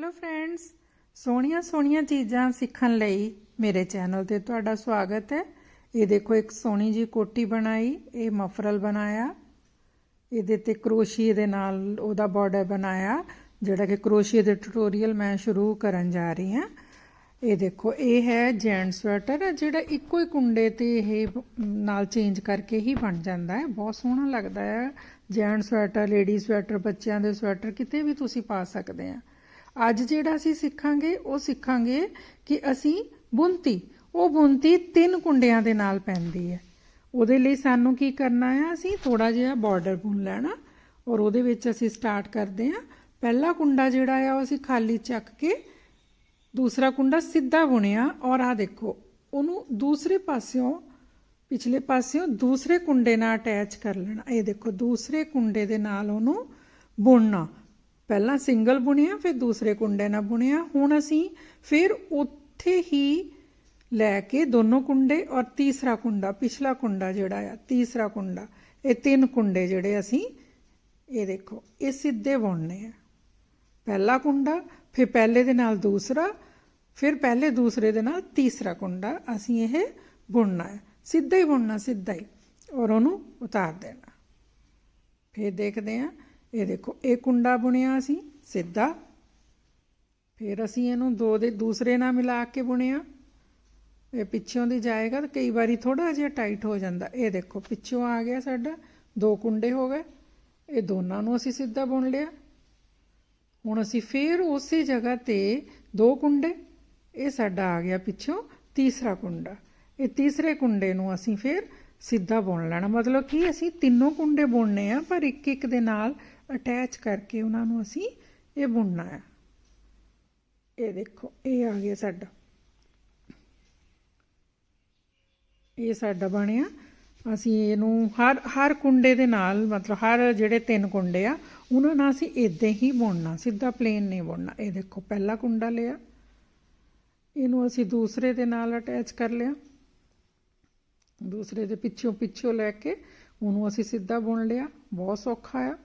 Hello friends ਸੋਹਣੀਆਂ ਸੋਹਣੀਆਂ ਚੀਜ਼ਾਂ ਸਿੱਖਣ ਲਈ ਮੇਰੇ ਚੈਨਲ ਤੇ ਤੁਹਾਡਾ ਸਵਾਗਤ ਹੈ। ਇਹ ਦੇਖੋ, ਇੱਕ ਸੋਹਣੀ ਜੀ ਕੋਟੀ ਬਣਾਈ, ਇਹ ਮਫਰਲ ਬਣਾਇਆ। ਇਹਦੇ ਤੇ ਕਰੋਸ਼ੀਏ ਦੇ ਨਾਲ ਉਹਦਾ ਬਾਰਡਰ ਬਣਾਇਆ, ਜਿਹੜਾ ਕਿ ਕਰੋਸ਼ੀਏ ਦੇ ਟਿਊਟੋਰੀਅਲ ਮੈਂ ਸ਼ੁਰੂ ਕਰਨ ਜਾ ਰਹੀ ਹਾਂ। ਇਹ ਦੇਖੋ, ਇਹ ਹੈ ਜੈਂਟ ਸਵੈਟਰ ਜਿਹੜਾ ਇੱਕੋ ਹੀ ਕੁੰਡੇ ਤੇ ਇਹ ਨਾਲ ਚੇਂਜ ਕਰਕੇ ਹੀ ਬਣ ਜਾਂਦਾ ਹੈ। ਬਹੁਤ ਸੋਹਣਾ ਲੱਗਦਾ ਹੈ। ਜੈਂਟ ਸਵੈਟਰ ਲੇਡੀ ਸਵੈਟਰ ਬੱਚਿਆਂ ਦੇ ਸਵੈਟਰ ਕਿਤੇ ਵੀ ਤੁਸੀਂ ਪਾ ਸਕਦੇ ਆ। ਅੱਜ ਜਿਹੜਾ ਅਸੀਂ ਸਿੱਖਾਂਗੇ, ਉਹ ਸਿੱਖਾਂਗੇ ਕਿ ਅਸੀਂ ਬੁੰਤੀ ਉਹ ਬੁੰਤੀ ਤਿੰਨ ਕੁੰਡਿਆਂ ਦੇ ਨਾਲ ਪੈਂਦੀ ਹੈ। ਉਹਦੇ ਲਈ ਸਾਨੂੰ ਕੀ ਕਰਨਾ ਹੈ ਅਸੀਂ ਥੋੜਾ ਜਿਹਾ ਬਾਰਡਰ ਬੁਣ ਲੈਣਾ ਔਰ ਉਹਦੇ ਵਿੱਚ ਅਸੀਂ ਸਟਾਰਟ ਕਰਦੇ ਹਾਂ। ਪਹਿਲਾ ਕੁੰਡਾ ਜਿਹੜਾ ਆ, ਉਹ ਅਸੀਂ ਖਾਲੀ ਚੱਕ ਕੇ ਦੂਸਰਾ ਕੁੰਡਾ ਸਿੱਧਾ ਬੁਣਿਆ ਔਰ ਆ ਦੇਖੋ, ਉਹਨੂੰ ਦੂਸਰੇ ਪਾਸਿਓਂ, ਪਿਛਲੇ ਪਾਸਿਓਂ ਦੂਸਰੇ ਕੁੰਡੇ ਨਾਲ ਅਟੈਚ ਕਰ ਲੈਣਾ। ਇਹ ਦੇਖੋ, ਦੂਸਰੇ ਕੁੰਡੇ ਦੇ ਨਾਲ ਉਹਨੂੰ ਬੁਣਨਾ। ਪਹਿਲਾਂ ਸਿੰਗਲ ਬੁਣਿਆ, ਫਿਰ ਦੂਸਰੇ ਕੁੰਡੇ ਨਾਲ ਬੁਣਿਆ। ਹੁਣ ਅਸੀਂ ਫਿਰ ਉੱਥੇ ਹੀ ਲੈ ਕੇ ਦੋਨੋਂ ਕੁੰਡੇ ਔਰ ਤੀਸਰਾ ਕੁੰਡਾ, ਪਿਛਲਾ ਕੁੰਡਾ ਜਿਹੜਾ ਆ, ਤੀਸਰਾ ਕੁੰਡਾ, ਇਹ ਤਿੰਨ ਕੁੰਡੇ ਜਿਹੜੇ ਅਸੀਂ, ਇਹ ਦੇਖੋ, ਇਹ ਸਿੱਧੇ ਬੁਣਨੇ ਆ। ਪਹਿਲਾ ਕੁੰਡਾ, ਫਿਰ ਪਹਿਲੇ ਦੇ ਨਾਲ ਦੂਸਰਾ, ਫਿਰ ਪਹਿਲੇ ਦੂਸਰੇ ਦੇ ਨਾਲ ਤੀਸਰਾ ਕੁੰਡਾ ਅਸੀਂ ਇਹ ਬੁਣਨਾ ਹੈ। ਸਿੱਧਾ ਹੀ ਬੁਣਨਾ, ਸਿੱਧਾ ਹੀ, ਔਰ ਉਹਨੂੰ ਉਤਾਰ ਦੇਣਾ। ਫਿਰ ਦੇਖਦੇ ਹਾਂ ਇਹ ਦੇਖੋ, ਇਹ ਕੁੰਡਾ ਬੁਣਿਆ ਅਸੀਂ ਸਿੱਧਾ। ਫਿਰ ਅਸੀਂ ਇਹਨੂੰ ਦੋ ਦੇ ਦੂਸਰੇ ਨਾਲ ਮਿਲਾ ਕੇ ਬੁਣਿਆ। ਇਹ ਪਿੱਛੋਂ ਦੀ ਜਾਏਗਾ ਤਾਂ ਕਈ ਵਾਰੀ ਥੋੜਾ ਜਿਹਾ ਟਾਈਟ ਹੋ ਜਾਂਦਾ। ਇਹ ਦੇਖੋ, ਪਿੱਛੋਂ ਆ ਗਿਆ ਸਾਡਾ, ਦੋ ਕੁੰਡੇ ਹੋ ਗਏ। ਇਹ ਦੋਨਾਂ ਨੂੰ ਅਸੀਂ ਸਿੱਧਾ ਬੁਣ ਲਿਆ। ਹੁਣ ਅਸੀਂ ਫੇਰ ਉਸੇ ਜਗ੍ਹਾ ਤੇ ਦੋ ਕੁੰਡੇ, ਇਹ ਸਾਡਾ ਆ ਗਿਆ ਪਿੱਛੋਂ ਤੀਸਰਾ ਕੁੰਡਾ। ਇਹ ਤੀਸਰੇ ਕੁੰਡੇ ਨੂੰ ਅਸੀਂ ਫੇਰ ਸਿੱਧਾ ਬੁਣ ਲੈਣਾ। ਮਤਲਬ ਕਿ ਅਸੀਂ ਤਿੰਨੋਂ ਕੁੰਡੇ ਬੁਣਨੇ ਆ, ਪਰ ਇੱਕ ਇੱਕ ਦੇ ਨਾਲ ਅਟੈਚ ਕਰਕੇ ਉਹਨਾਂ ਨੂੰ ਅਸੀਂ ਇਹ ਬੁਣਨਾ ਹੈ। ਇਹ ਦੇਖੋ, ਇਹ ਆ ਗਿਆ ਸਾਡਾ। ਇਹ ਸਾਡਾ ਬਣਿਆ। ਅਸੀਂ ਇਹਨੂੰ ਹਰ ਹਰ ਕੁੰਡੇ ਦੇ ਨਾਲ, ਮਤਲਬ ਹਰ ਜਿਹੜੇ ਤਿੰਨ ਕੁੰਡੇ ਆ, ਉਹਨਾਂ ਨਾਲ ਅਸੀਂ ਇਦਾਂ ਹੀ ਬੁਣਨਾ, ਸਿੱਧਾ ਪਲੇਨ ਨਹੀਂ ਬੁਣਨਾ। ਇਹ ਦੇਖੋ, ਪਹਿਲਾ ਕੁੰਡਾ ਲਿਆ। ਇਹਨੂੰ ਅਸੀਂ ਦੂਸਰੇ ਦੇ ਨਾਲ ਅਟੈਚ ਕਰ ਲਿਆ। ਦੂਸਰੇ ਦੇ ਪਿੱਛੋਂ ਪਿੱਛੋਂ ਲੈ ਕੇ ਉਹਨੂੰ ਅਸੀਂ ਸਿੱਧਾ ਬੁਣ ਲਿਆ। ਬਹੁਤ ਸੌਖਾ ਆ।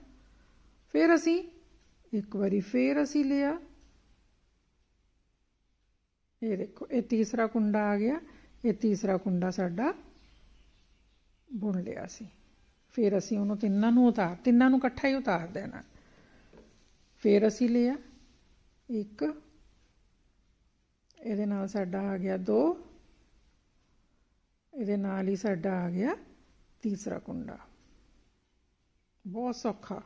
ਫਿਰ ਅਸੀਂ, ਇੱਕ ਵਾਰੀ ਫੇਰ ਅਸੀਂ ਲਿਆ। ਇਹ ਦੇਖੋ, ਇਹ ਤੀਸਰਾ ਕੁੰਡਾ ਆ ਗਿਆ। ਇਹ ਤੀਸਰਾ ਕੁੰਡਾ ਸਾਡਾ ਬੁਣ ਲਿਆ ਸੀ। ਫਿਰ ਅਸੀਂ ਉਹਨੂੰ ਤਿੰਨਾਂ ਨੂੰ ਉਤਾਰ, ਤਿੰਨਾਂ ਨੂੰ ਇਕੱਠਾ ਹੀ ਉਤਾਰ ਦੇਣਾ। ਫਿਰ ਅਸੀਂ ਲਿਆ ਇੱਕ। ਇਹਦੇ ਨਾਲ ਸਾਡਾ ਆ ਗਿਆ ਦੋ। ਇਹਦੇ ਨਾਲ ਹੀ ਸਾਡਾ ਆ ਗਿਆ ਤੀਸਰਾ ਕੁੰਡਾ। ਬਹੁਤ ਸੌਖਾ।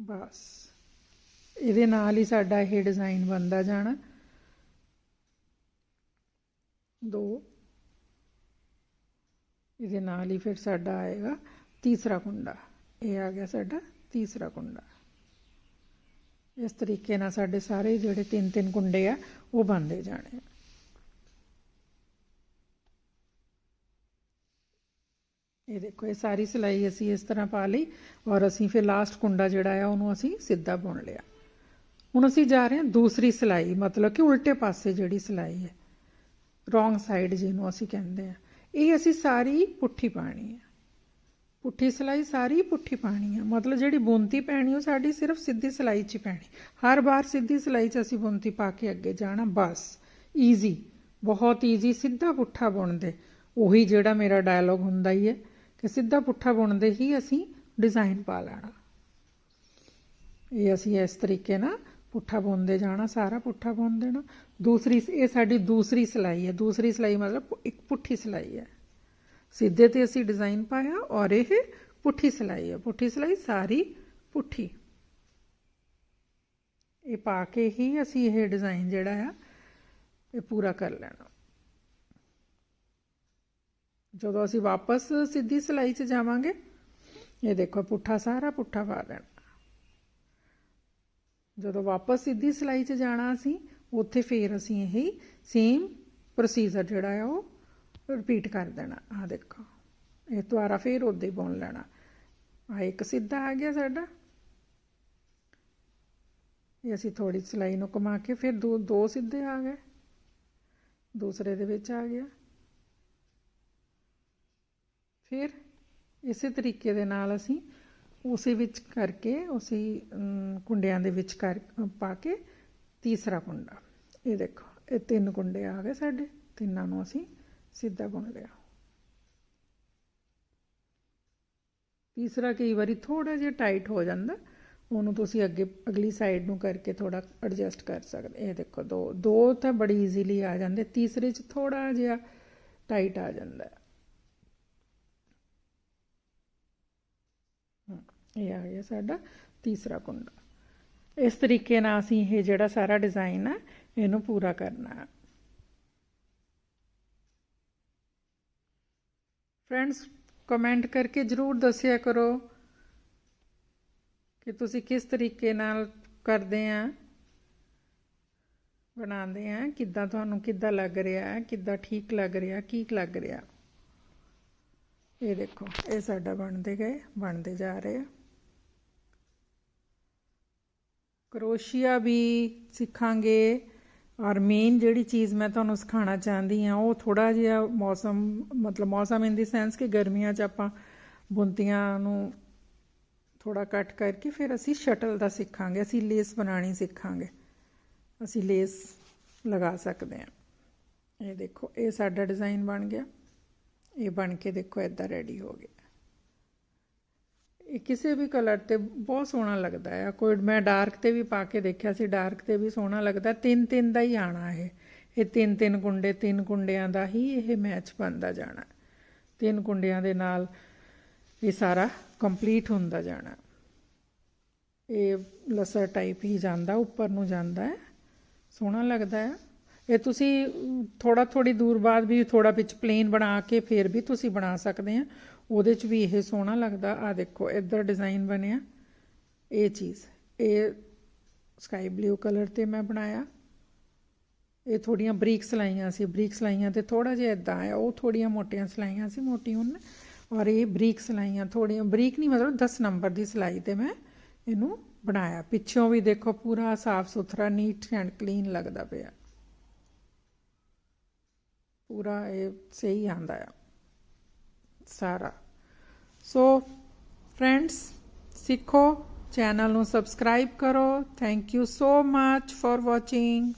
ਬਸ। ਇਹਦੇ ਨਾਲ ਹੀ ਸਾਡਾ ਇਹ ਡਿਜ਼ਾਈਨ ਬਣਦਾ ਜਾਣਾ। ਦੋ। ਇਹਦੇ ਨਾਲ ਹੀ ਫਿਰ ਸਾਡਾ ਆਏਗਾ ਤੀਸਰਾ ਕੁੰਡਾ। ਇਹ ਆ ਗਿਆ ਸਾਡਾ ਤੀਸਰਾ ਕੁੰਡਾ। ਇਸ ਤਰੀਕੇ ਨਾਲ ਸਾਡੇ ਸਾਰੇ ਜਿਹੜੇ ਤਿੰਨ ਤਿੰਨ ਕੁੰਡੇ ਆ, ਉਹ ਬਣਦੇ ਜਾਣੇ ਇਹ ਦੇਖੋ ਇਹ ਸਾਰੀ ਸਿਲਾਈ ਅਸੀਂ ਇਸ ਤਰ੍ਹਾਂ ਪਾ ਲਈ ਔਰ ਅਸੀਂ ਫਿਰ ਲਾਸਟ ਕੁੰਡਾ ਜਿਹੜਾ ਆ ਉਹਨੂੰ ਅਸੀਂ ਸਿੱਧਾ ਬੁਣ ਲਿਆ ਹੁਣ ਅਸੀਂ ਜਾ ਰਹੇ ਹਾਂ ਦੂਸਰੀ ਸਿਲਾਈ ਮਤਲਬ ਕਿ ਉਲਟੇ ਪਾਸੇ ਜਿਹੜੀ ਸਿਲਾਈ ਹੈ ਰੋਂਗ ਸਾਈਡ ਜਿਹਨੂੰ ਅਸੀਂ ਕਹਿੰਦੇ ਆ ਇਹ ਅਸੀਂ ਸਾਰੀ ਪੁੱਠੀ ਪਾਣੀ ਹੈ ਪੁੱਠੀ ਸਿਲਾਈ ਸਾਰੀ ਪੁੱਠੀ ਪਾਣੀ ਹੈ ਮਤਲਬ ਜਿਹੜੀ ਬੁੰਤੀ ਪੈਣੀ ਉਹ ਸਾਡੀ ਸਿਰਫ ਸਿੱਧੀ ਸਿਲਾਈ 'ਚ ਪੈਣੀ ਹਰ ਵਾਰ ਸਿੱਧੀ ਸਿਲਾਈ 'ਚ ਅਸੀਂ ਬੁੰਤੀ ਪਾ ਕੇ ਅੱਗੇ ਜਾਣਾ ਬਸ ਈਜ਼ੀ ਬਹੁਤ ਈਜ਼ੀ ਸਿੱਧਾ ਪੁੱਠਾ ਬੁਣਦੇ ਉਹੀ ਜਿਹੜਾ ਮੇਰਾ ਡਾਇਲੌਗ ਹੁੰਦਾ ਹੀ ਹੈ ਕਿ ਸਿੱਧਾ ਪੁੱਠਾ ਬੁਣਦੇ ਹੀ ਅਸੀਂ ਡਿਜ਼ਾਈਨ ਪਾ ਲੈਣਾ। ਇਹ ਅਸੀਂ ਇਸ ਤਰੀਕੇ ਨਾਲ ਪੁੱਠਾ ਬੁਣਦੇ ਜਾਣਾ, ਸਾਰਾ ਪੁੱਠਾ ਬੁਣ ਦੇਣਾ। ਦੂਸਰੀ ਇਹ ਸਾਡੀ ਦੂਸਰੀ ਸਿਲਾਈ ਹੈ। ਦੂਸਰੀ ਸਿਲਾਈ ਮਤਲਬ ਇੱਕ ਪੁੱਠੀ ਸਿਲਾਈ ਹੈ। ਸਿੱਧੇ ਤੇ ਅਸੀਂ ਡਿਜ਼ਾਈਨ ਪਾਇਆ ਔਰ ਇਹ ਪੁੱਠੀ ਸਿਲਾਈ ਹੈ। ਪੁੱਠੀ ਸਿਲਾਈ ਸਾਰੀ ਪੁੱਠੀ। ਇਹ ਪਾ ਕੇ ਹੀ ਅਸੀਂ ਇਹ ਡਿਜ਼ਾਈਨ ਜਿਹੜਾ ਆ, ਇਹ ਪੂਰਾ ਕਰ ਲੈਣਾ। ਜਦੋਂ ਅਸੀਂ ਵਾਪਸ ਸਿੱਧੀ ਸਿਲਾਈ 'ਚ ਜਾਵਾਂਗੇ, ਇਹ ਦੇਖੋ ਪੁੱਠਾ ਸਾਰਾ ਪੁੱਠਾ ਪਾ ਦੇਣਾ। ਜਦੋਂ ਵਾਪਸ ਸਿੱਧੀ ਸਿਲਾਈ 'ਚ ਜਾਣਾ ਅਸੀਂ, ਉੱਥੇ ਫੇਰ ਅਸੀਂ ਇਹੀ ਸੇਮ ਪ੍ਰੋਸੀਜਰ ਜਿਹੜਾ ਆ ਉਹ ਰਿਪੀਟ ਕਰ ਦੇਣਾ। ਆ ਦੇਖੋ, ਇਹ ਦੁਆਰਾ ਫੇਰ ਉਦਾਂ ਹੀ ਬੁਣ ਲੈਣਾ। ਆ ਇੱਕ ਸਿੱਧਾ ਆ ਗਿਆ ਸਾਡਾ। ਇਹ ਅਸੀਂ ਥੋੜੀ ਸਿਲਾਈ ਨੂੰ ਕਮਾ ਕੇ ਫਿਰ ਦੋ ਦੋ ਸਿੱਧੇ ਆ ਗਏ। ਦੂਸਰੇ ਦੇ ਵਿੱਚ ਆ ਗਿਆ। ਫਿਰ ਇਸੇ ਤਰੀਕੇ ਦੇ ਨਾਲ ਅਸੀਂ ਉਸੇ ਵਿੱਚ ਕਰਕੇ, ਉਸੇ ਕੁੰਡਿਆਂ ਦੇ ਵਿੱਚ ਕਰ, ਪਾ ਕੇ ਤੀਸਰਾ ਕੁੰਡਾ। ਇਹ ਦੇਖੋ, ਇਹ ਤਿੰਨ ਕੁੰਡੇ ਆ ਗਏ ਸਾਡੇ, ਤਿੰਨਾਂ ਨੂੰ ਅਸੀਂ ਸਿੱਧਾ ਬੁਣ ਲਿਆ। ਤੀਸਰਾ ਕਈ ਵਾਰੀ ਥੋੜਾ ਜਿਹਾ ਟਾਈਟ ਹੋ ਜਾਂਦਾ, ਉਹਨੂੰ ਤੁਸੀਂ ਅੱਗੇ, ਅਗਲੀ ਸਾਈਡ ਨੂੰ ਕਰਕੇ ਥੋੜਾ ਐਡਜਸਟ ਕਰ ਸਕਦੇ। ਇਹ ਦੇਖੋ, ਦੋ ਦੋ ਤਾਂ ਬੜੀ ਈਜ਼ੀਲੀ ਆ ਜਾਂਦੇ, ਤੀਸਰੇ 'ਚ ਥੋੜਾ ਜਿਹਾ ਟਾਈਟ ਆ ਜਾਂਦਾ ਹੈ। ਹਮ, ਇਹ ਆ ਗਿਆ ਸਾਡਾ ਤੀਸਰਾ ਕੁੰਡਾ। ਇਸ ਤਰੀਕੇ ਨਾਲ ਅਸੀਂ ਇਹ ਜਿਹੜਾ ਸਾਰਾ ਡਿਜ਼ਾਈਨ ਹੈ ਇਹਨੂੰ ਪੂਰਾ ਕਰਨਾ ਹੈ ਫਰੈਂਡਸ ਕਮੈਂਟ ਕਰਕੇ ਜਰੂਰ ਦੱਸਿਆ ਕਰੋ ਕਿ ਤੁਸੀਂ ਕਿਸ ਤਰੀਕੇ ਨਾਲ ਕਰਦੇ ਆ, ਬਣਾਉਂਦੇ ਆ, ਕਿੱਦਾਂ ਤੁਹਾਨੂੰ ਕਿੱਦਾਂ ਲੱਗ ਰਿਹਾ ਹੈ ਕਿੱਦਾਂ ਠੀਕ ਲੱਗ ਰਿਹਾ, ਕੀ ਲੱਗ ਰਿਹਾ। ਇਹ ਦੇਖੋ, ਇਹ ਸਾਡਾ ਬਣਦੇ ਗਏ, ਬਣਦੇ ਜਾ ਰਹੇ ਆ। ਕਰੋਸ਼ੀਆ ਵੀ ਸਿੱਖਾਂਗੇ। ਔਰ ਮੇਨ ਜਿਹੜੀ ਚੀਜ਼ ਮੈਂ ਤੁਹਾਨੂੰ ਸਿਖਾਉਣਾ ਚਾਹੁੰਦੀ ਆ ਉਹ ਥੋੜਾ ਜਿਹਾ ਮੌਸਮ, ਮਤਲਬ ਮੌਸਮ ਇਨ ਦੀ ਸੈਂਸ ਕਿ ਗਰਮੀਆਂ 'ਚ ਆਪਾਂ ਬੁੰਤੀਆਂ ਨੂੰ ਥੋੜਾ ਕੱਟ ਕਰਕੇ ਫਿਰ ਅਸੀਂ ਸ਼ਟਲ ਦਾ ਸਿੱਖਾਂਗੇ, ਅਸੀਂ ਲੇਸ ਬਣਾਣੀ ਸਿੱਖਾਂਗੇ। ਅਸੀਂ ਲੇਸ ਲਗਾ ਸਕਦੇ ਹਾਂ। ਇਹ ਦੇਖੋ, ਇਹ ਸਾਡਾ ਡਿਜ਼ਾਈਨ ਬਣ ਗਿਆ। ਇਹ ਬਣ ਕੇ ਦੇਖੋ ਇਦਾਂ ਰੈਡੀ ਹੋ ਗਿਆ। ਇਹ ਕਿਸੇ ਵੀ ਕਲਰ ਤੇ ਬਹੁਤ ਸੋਹਣਾ ਲੱਗਦਾ ਹੈ ਕੋਈ ਮੈਂ ਡਾਰਕ ਤੇ ਵੀ ਪਾ ਕੇ ਦੇਖਿਆ ਸੀ ਡਾਰਕ ਤੇ ਵੀ ਸੋਹਣਾ ਲੱਗਦਾ। ਤਿੰਨ ਤਿੰਨ ਦਾ ਹੀ ਆਣਾ ਇਹ। ਇਹ ਤਿੰਨ ਤਿੰਨ ਕੁੰਡੇ, ਤਿੰਨ ਕੁੰਡਿਆਂ ਦਾ ਹੀ ਇਹ ਮੈਚ ਬਣਦਾ ਜਾਣਾ। ਤਿੰਨ ਕੁੰਡਿਆਂ ਦੇ ਨਾਲ ਇਹ ਸਾਰਾ ਕੰਪਲੀਟ ਹੁੰਦਾ ਜਾਣਾ। ਇਹ ਲਸਰ ਟਾਈਪ ਹੀ ਜਾਂਦਾ, ਉੱਪਰ ਨੂੰ ਜਾਂਦਾ ਹੈ। ਸੋਹਣਾ ਲੱਗਦਾ ਹੈ ਇਹ ਤੁਸੀਂ, ਥੋੜਾ ਥੋੜੀ ਦੂਰ ਬਾਅਦ ਵੀ ਥੋੜਾ ਵਿੱਚ ਪਲੇਨ ਬਣਾ ਕੇ ਫਿਰ ਵੀ ਤੁਸੀਂ ਬਣਾ ਸਕਦੇ ਆ। ਉਹਦੇ 'ਚ ਵੀ ਇਹ ਸੋਹਣਾ ਲੱਗਦਾ। ਆ ਦੇਖੋ, ਇੱਧਰ ਡਿਜ਼ਾਈਨ ਬਣਿਆ। ਇਹ ਚੀਜ਼, ਇਹ ਸਕਾਈ ਬਲੂ ਕਲਰ ਤੇ ਮੈਂ ਬਣਾਇਆ। ਇਹ ਥੋੜੀਆਂ ਬਰੀਕ ਸਲਾਈਆਂ ਸੀ। ਬਰੀਕ ਸਲਾਈਆਂ ਤੇ ਥੋੜਾ ਜਿਹਾ ਇਦਾਂ ਆ ਉਹ ਥੋੜੀਆਂ ਮੋਟੀਆਂ ਸਲਾਈਆਂ ਸੀ, ਮੋਟੀ ਉਨ ਔਰ ਇਹ ਬਰੀਕ ਸਲਾਈਆਂ, ਥੋੜੀਆਂ, ਬਰੀਕ ਨਹੀਂ, ਮਤਲਬ 10 ਨੰਬਰ ਦੀ ਸਲਾਈ ਤੇ ਮੈਂ ਇਹਨੂੰ ਬਣਾਇਆ। ਪਿੱਛੋਂ ਵੀ ਦੇਖੋ, ਪੂਰਾ ਸਾਫ਼ ਸੁਥਰਾ ਨੀਟ ਐਂਡ ਕਲੀਨ ਲੱਗਦਾ ਪਿਆ। ਪੂਰਾ ਇਹ ਸਹੀ ਆਂਦਾ ਆ, ਸਾਰਾ। ਸੋ ਫਰੈਂਡਸ ਸਿੱਖੋ ਚੈਨਲ ਨੂੰ ਸਬਸਕ੍ਰਾਈਬ ਕਰੋ। Thank you so much for watching